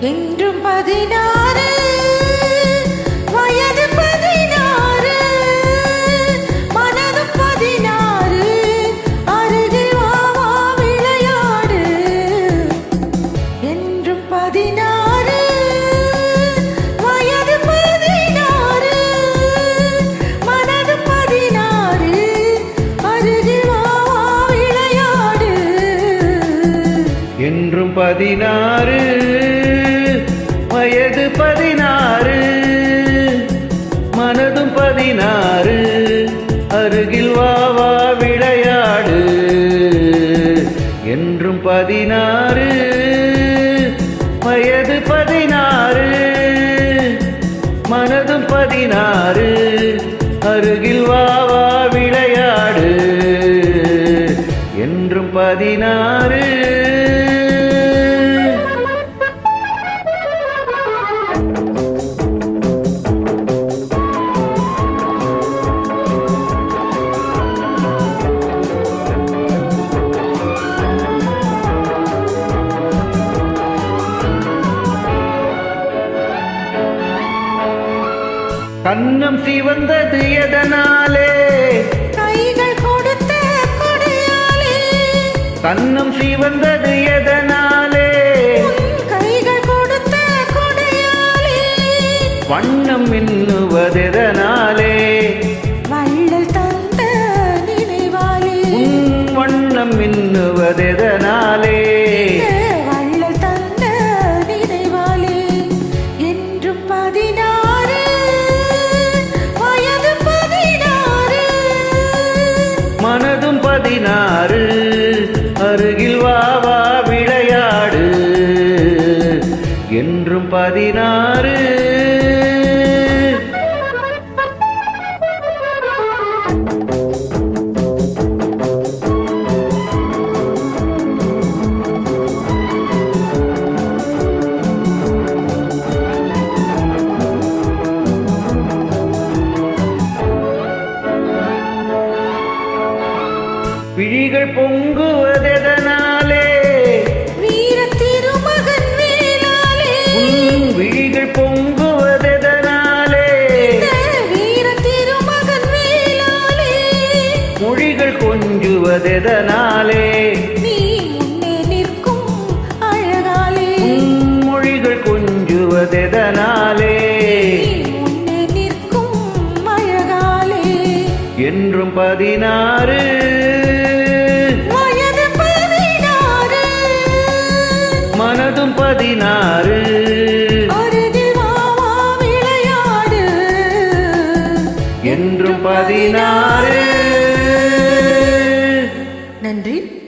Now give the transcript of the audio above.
என்றும் பதினாறு வயது பதினாறு மனது பதினாறு அருகில் வாவா விளையாடு. என்றும் பதினாறு வயது பதினாறு மனது பதினாறு அருகில் வாவா விளையாடு. என்றும் பதினாறு பதினாறு அருகில் வா வா விளையாடு. என்றும் பதினாறு வயது பதினாறு மனதும் பதினாறு அருகில் வா வா விளையாடு. என்றும் பதினாறு கண்ணம் சிவந்தது எதனாலே? கைகள் கொடுத்த கொடையாலே. கண்ணம் சிவந்தது எதனாலே? கைகள் கொடுத்த கொடையாலே. வண்ணம் மின்னுவதெதனாலே பதினாறு அருகில் வா வா விளையாடு. என்றும் பதினாறு. விழிகள் பொங்குவதெதனாலே வீர திருமகன் உன் விழிகள் பொங்குவதெதனாலே வீர திருமகன் வேளாலே மொழிகள் கொஞ்சுவதெதனாலே நீ முன்னே நிற்கும் அழகாலே மொழிகள் கொஞ்சுவதெதனாலே நீ முன்னே நிற்கும் அழகாலே என்றும் பதினாறு பதினாறு. நன்றி.